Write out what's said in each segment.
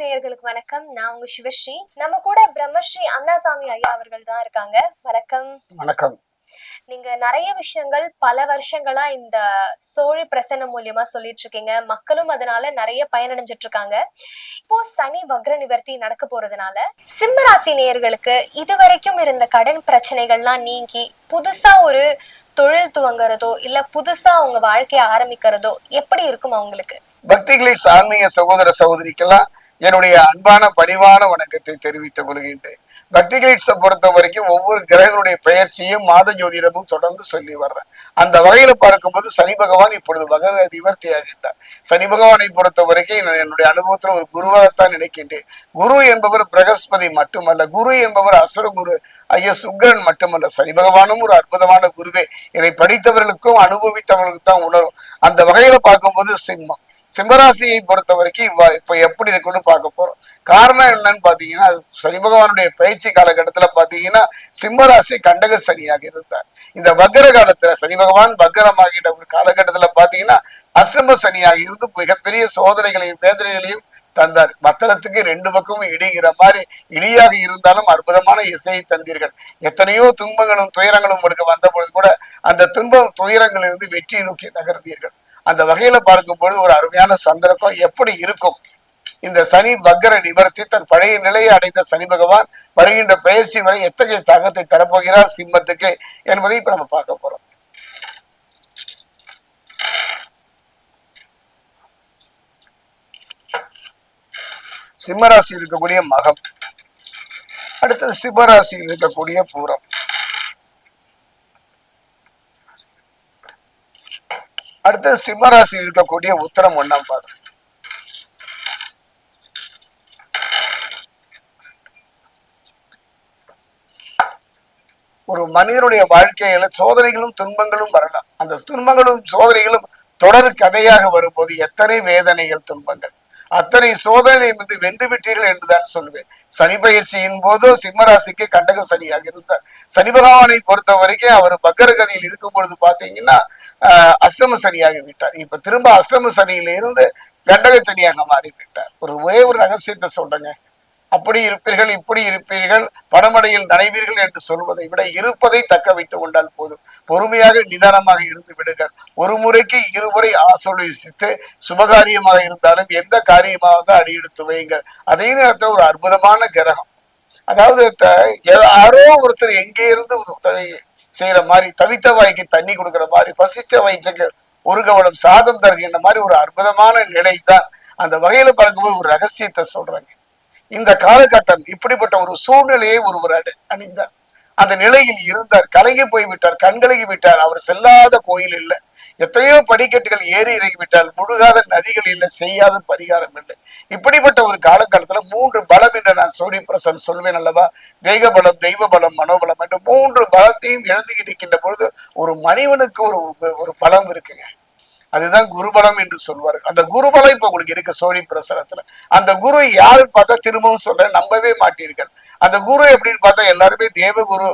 நேயர்களுக்கு வணக்கம். நான் உங்க சிவஸ்ரீ. நம்ம கூட பிரம்மஸ்ரீ அண்ணாசாமி ஐயா அவர்கள் தான் இருக்காங்க. வணக்கம். வணக்கம். நீங்க நிறைய விஷயங்கள் பல வருஷங்களா இந்த சோழி பிரசன்னம் மூலியமா சொல்லிட்டு இருக்கீங்க மக்களும் அதனால நிறைய பயனடைஞ்சிட்டு இருக்காங்க இப்போ சனி வக்ர நிவர்த்தி நடக்க போறதுனால சிம்மராசி நேயர்களுக்கு இதுவரைக்கும் இருந்த கடன் பிரச்சனைகள்லாம் நீங்கி புதுசா ஒரு தொழில் துவங்குறதோ இல்ல புதுசா அவங்க வாழ்க்கைய ஆரம்பிக்கிறதோ எப்படி இருக்கும் அவங்களுக்கு? பக்தி கிளிட்ஸ் ஆன்மீக சகோதர சகோதரிக்கெல்லாம் என்னுடைய அன்பான பணிவான வணக்கத்தை தெரிவித்துக் கொள்கின்றேன். பக்தி கிளிட்ஸை பொறுத்த வரைக்கும் ஒவ்வொரு கிரகங்களுடைய பெயர்ச்சியும் மாத ஜோதிடமும் தொடர்ந்து சொல்லி வர்றேன். அந்த வகையில பார்க்கும்போது சனி பகவான் இப்பொழுது மகர நிவர்த்தி ஆகின்றார். சனி பகவானை பொறுத்த வரைக்கும் என்னுடைய அனுபவத்துல ஒரு குருவாகத்தான் நினைக்கின்றேன். குரு என்பவர் பிரகஸ்பதி மட்டுமல்ல குரு என்பவர் அசுர குரு. ஐயா சுக்கிரன் மட்டுமல்ல சனி பகவானும் ஒரு அற்புதமான குருவே. இதை படித்தவர்களுக்கும் அனுபவித்தவர்களுக்கு தான் உணரும். அந்த வகையில பார்க்கும்போது சிம்மம். சிம்மராசியை பொறுத்த வரைக்கும் இவ்வ- இப்ப எப்படி இருக்குன்னு பார்க்க போறோம். காரணம் என்னன்னு பாத்தீங்கன்னா சனி பகவானுடைய பயிற்சி காலகட்டத்துல பாத்தீங்கன்னா சிம்மராசி கண்டக சனியாக இருந்தார். இந்த வக்கர காலத்துல சனி பகவான் வக்கரமாகிற ஒரு காலகட்டத்துல பாத்தீங்கன்னா அசிரம சனியாக இருந்து மிகப்பெரிய சோதனைகளையும் வேதனைகளையும் தந்தார். மத்தளத்துக்கு ரெண்டு பக்கமும் இடிகிற மாதிரி இடியாக இருந்தாலும் அற்புதமான இசையை தந்தீர்கள். எத்தனையோ துன்பங்களும் துயரங்களும் உங்களுக்கு வந்த பொழுது கூட அந்த துன்பம் துயரங்களிலிருந்து வெற்றியை நோக்கி நகர்ந்தீர்கள். அந்த வகையில பார்க்கும் பொழுது ஒரு அருமையான சந்தர்ப்பம் எப்படி இருக்கும்? இந்த சனி வக்கர நிவர்த்தி தன் பழைய நிலையை அடைந்த சனி பகவான் வருகின்ற பயிற்சி வரை எத்தகைய தாக்கத்தை தரப்போகிறார் சிம்மத்துக்கு என்பதை இப்ப நம்ம பார்க்க போறோம். சிம்மராசியில் இருக்கக்கூடிய மகம். அடுத்தது சிம்மராசியில் இருக்கக்கூடிய பூரம். அடுத்தது சிம்மராசியில் இருக்கக்கூடிய உத்தரம் ஒன்றாம் பாதம். ஒரு மனிதனுடைய வாழ்க்கையில சோதனைகளும் துன்பங்களும் வரலாம். அந்த துன்பங்களும் சோதனைகளும் தொடர் கதையாக வரும்போது எத்தனை வேதனைகள் துன்பங்கள். அத்தனை சோதனை வந்து வென்று விட்டீர்கள் என்றுதான் சொல்வேன். சனி பயிற்சியின் போதும் சிம்மராசிக்கு கண்டக சனியாக இருந்தார். சனி பகவானை பொறுத்த வரைக்கும் அவர் பக்கரகதியில் இருக்கும் பொழுது பாத்தீங்கன்னா ஆஹ், அஷ்டம சனியாகி விட்டார். இப்ப திரும்ப அஷ்டம சனியில இருந்து கண்டக சனியாக மாறி விட்டார் ஒரு ஒரே ஒரு ரகசியத்தை சொல்றேங்க. அப்படி இருப்பீர்கள் இப்படி இருப்பீர்கள் படமடையில் நனைவீர்கள் என்று சொல்வதை விட இருப்பதை தக்க வைத்துக் கொண்டால் போதும். பொறுமையாக நிதானமாக இருந்து விடுங்கள். ஒரு முறைக்கு இருமுறை ஆசோலிசித்து சுபகாரியமாக இருந்தாலும் எந்த காரியமாக தான் அடியெடுத்து வையுங்கள். அதே நேரத்தில் ஒரு அற்புதமான கிரகம். அதாவது யாரோ ஒருத்தர் எங்கே இருந்து ஒரு செய்யற மாதிரி தவித்த வாய்க்கு தண்ணி கொடுக்குற மாதிரி பசிச்ச வயிற்றுக்கு ஒரு கவலம் சாதம் தருகின்ற மாதிரி ஒரு அற்புதமான நிலை தான் அந்த வகையில பார்க்கும்போது ஒரு ரகசியத்தை சொல்றாங்க. இந்த காலகட்டம் இப்படிப்பட்ட ஒரு சூழ்நிலையை ஒருவர் அணிந்தார் அந்த நிலையில் இருந்தார். கலங்கி போய் விட்டார். விட்டார். அவர் செல்லாத கோயில் இல்லை. எத்தனையோ படிக்கட்டுகள் ஏறி இறங்கி விட்டால் முழுகாத நதிகள் இல்லை. செய்யாத பரிகாரம் இல்லை. இப்படிப்பட்ட ஒரு காலகட்டத்துல மூன்று பலம் என்று நான் சோழி பிரசன் சொல்வேன் அல்லவா? தெய்வ பலம் தெய்வ பலம் மனோபலம் என்று மூன்று பலத்தையும் இழந்து இருக்கின்ற பொழுது ஒரு மனிதனுக்கு ஒரு ஒரு பலம் இருக்குங்க. அதுதான் குருபலம் என்று சொல்வார். அந்த குருபலம் இப்ப உங்களுக்கு இருக்கு சோழி பிரசனத்துல. அந்த குரு யாருன்னு பார்த்தா திரும்பவும் சொல்ல நம்பவே மாட்டீர்கள். அந்த குரு எப்படின்னு பார்த்தா எல்லாருமே தேவகுரு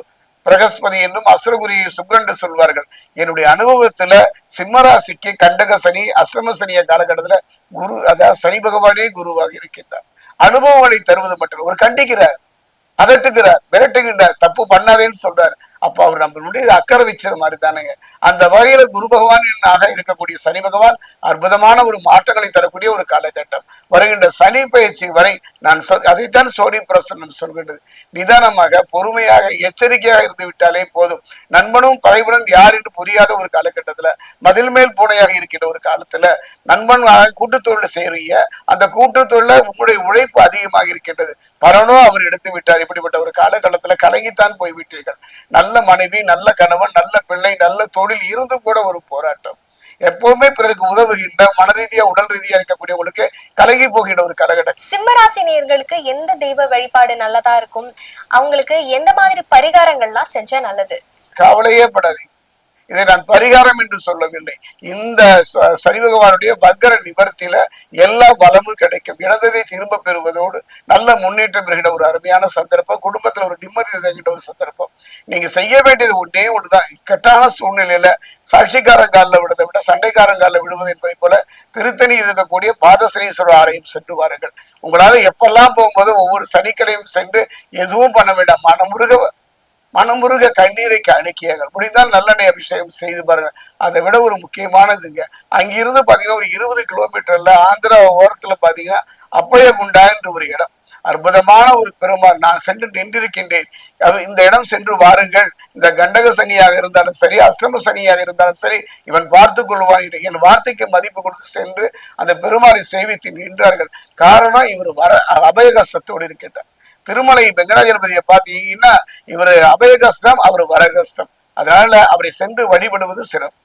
பிரகஸ்பதி என்றும் அசுரகுரி சுக்ரன் சொல்வார்கள். என்னுடைய அனுபவத்துல சிம்மராசிக்கு கண்டக சனி அஷ்டம சனிய காலகட்டத்துல குரு அதாவது சனி பகவானே குருவாக இருக்கின்றார். அனுபவங்களை தருவது மட்டும் ஒரு கண்டிக்கிறார் அதட்டுகிறார் விரட்டுகின்றார் தப்பு பண்ணாதேன்னு சொல்றாரு. அப்ப அவர் நம்மளுடைய அக்கறை வச்சது மாதிரி தானேங்க அந்த வகையில குரு பகவான் இருக்கக்கூடிய சனி பகவான் அற்புதமான ஒரு மாற்றங்களை தரக்கூடிய ஒரு காலகட்டம். வருகின்ற சனி பயிற்சி வரை நான் சொல் அதைத்தான் சோனி பிரசன்னம் சொல்கின்றது. நிதானமாக பொறுமையாக எச்சரிக்கையாக இருந்து விட்டாலே போதும். நண்பனும் பகைவனும் யார் என்று புரியாத ஒரு காலகட்டத்துல மதில் மேல் பூனையாக இருக்கின்ற ஒரு காலத்துல நண்பன் கூட்டுத் தொழில் செய்றீங்க அந்த கூட்டுத் தொழில உங்களுடைய உழைப்பு அதிகமாக இருக்கின்றது. பரனோ அவர் எடுத்து விட்டார். இப்படிப்பட்ட ஒரு காலகட்டத்துல கலங்கித்தான் போய்விட்டீர்கள். நல்ல மனைவி நல்ல கணவன் நல்ல பிள்ளை நல்ல தொழில் இருந்தும் கூட ஒரு போராட்டம். எப்பவுமே பிறருக்கு உதவுகின்ற மன ரீதியா உடல் ரீதியா இருக்கக்கூடியவங்களுக்கு கலங்கி போகின்ற ஒரு காலகட்டம். சிம்மராசி நேயர்களுக்கு எந்த தெய்வ வழிபாடு நல்லதா இருக்கும்? அவங்களுக்கு எந்த மாதிரி பரிகாரங்கள்லாம் செஞ்சா நல்லது? கவலையே படாதீங்க. இதை நான் பரிகாரம் என்று சொல்லவில்லை. இந்த சனி பகவானுடைய வக்கர நிவர்த்தியில எல்லா வளமும் கிடைக்கும். இழந்ததை திரும்ப பெறுவதோடு நல்ல முன்னேற்றம் பெறுகிற ஒரு அருமையான சந்தர்ப்பம் குடும்பத்துல ஒரு நிம்மதி தருகின்ற ஒரு சந்தர்ப்பம். நீங்க செய்ய வேண்டியது ஒன்றே ஒன்றுதான். இக்கட்டான சூழ்நிலையில சாட்சிக்காரங்காலில் விடுவதை விட சண்டைக்காரங்காலில் விடுவது என்பதை போல திருத்தணி இருக்கக்கூடிய பாதசனீஸ்வரர் ஆலயம் சென்று வாருங்கள். உங்களால எப்பெல்லாம் போகும்போது ஒவ்வொரு சனிக்கிழமையும் சென்று எதுவும் பண்ண வேண்டாம். மனமுருக மனமுருக கண்ணீரை அணுக்கியார்கள். முடிந்தால் நல்லெண்ணெய் அபிஷேகம் செய்து பாருங்க. அதை விட ஒரு முக்கியமானதுங்க. அங்கிருந்து பாத்தீங்கன்னா ஒரு இருபது கிலோமீட்டர்ல ஆந்திரா ஓரத்துல பாத்தீங்கன்னா அப்பயகுண்டா என்று ஒரு இடம். அற்புதமான ஒரு பெருமாள். நான் சென்று நின்றிருக்கின்றேன். அது இந்த இடம் சென்று வாருங்கள். இந்த கண்டக சனியாக இருந்தாலும் சரி அஷ்டம சனியாக இருந்தாலும் சரி இவன் பார்த்து கொள்வான். என் வார்த்தைக்கு மதிப்பு கொடுத்து சென்று அந்த பெருமாளை சேவித்து நின்றார்கள். காரணம் இவர் வர அபயகஸ்தத்தோடு இருக்கின்றார். திருமலை வெங்கடாஜலபதியை பார்த்தீங்கன்னா இவர் அபயகஸ்தம் அவர் வரகஸ்தம். அதனால அவரை சென்று வழிபடுவது சிறப்பு.